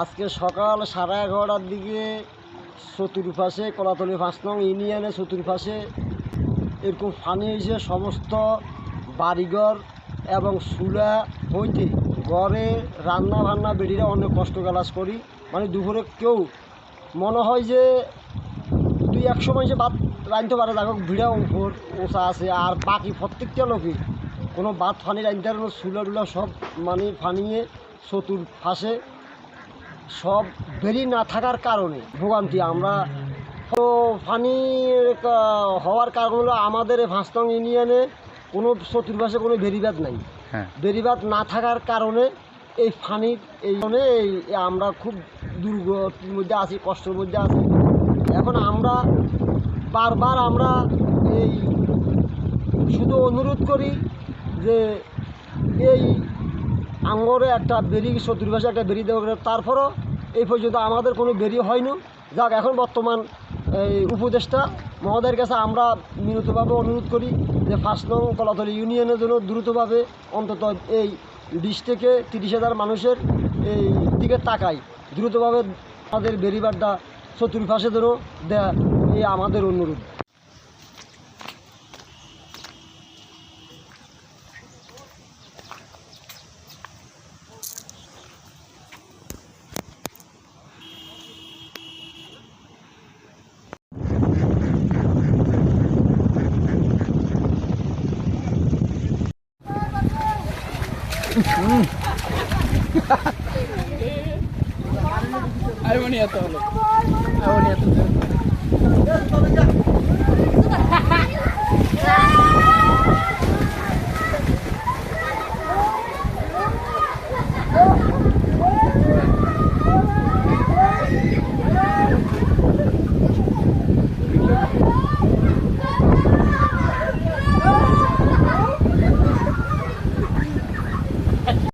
আজকে সকাল সাড়ে এগারোটার দিকে চতুর্পাশে, কলাতলি পাঁচ নং ইউনিয়নে চতুর্পাশে এরকম পানি হয়েছে সমস্ত বাড়িঘর এবং চুলা হইতে ঘরে রান্না বান্না বেরিয়ে অনেক কষ্ট গালাস করি। মানে দুপুরে কেউ মনে হয় যে দুই একশো মানুষে ভাত রাঁধতে পারে, দেখো ভিড়া উপর ওষা আছে আর বাকি প্রত্যেকটা লোকই। কোনো ভাত ফানি রাঁধতে পারে চুলা টুলা সব মানে ফানিয়ে চতুর ফাঁসে সব বেরি না থাকার কারণে ভোগান্তি। আমরা তো পানি হওয়ার কারণ হলো আমাদের এই ভাঁস্তং ইউনিয়নে কোনো চতুর্পাশে কোনো বেরিবাদ নাই। হ্যাঁ। বেরিবাদ না থাকার কারণে এই ফানির এই কারণে এই- আমরা খুব দুর্গতির মধ্যে আছি কষ্টের মধ্যে আছি। এখন আমরা বারবার আমরা এই শুধু অনুরোধ করি যে এই আঙ্গরে একটা বেরি চতুর্পাশে একটা বেরি দেওয়া। তারপরও এই পর্যন্ত আমাদের কোনো বেরি হয়নি। যাক, এখন বর্তমান এই উপদেষ্টা মহোদয়ের কাছে আমরা মিনতভাবে অনুরোধ করি যে ফার্স্ট নং কলাতলি ইউনিয়নের জন্য দ্রুতভাবে অন্তত এই বিশ থেকে তিরিশ হাজার মানুষের এই দিকে তাকাই। দ্রুতভাবে আমাদের বেরিবারটা চতুর্পাশে যেন দেয়া, এই আমাদের অনুরোধ। Ay, bonito. Ay, bonito.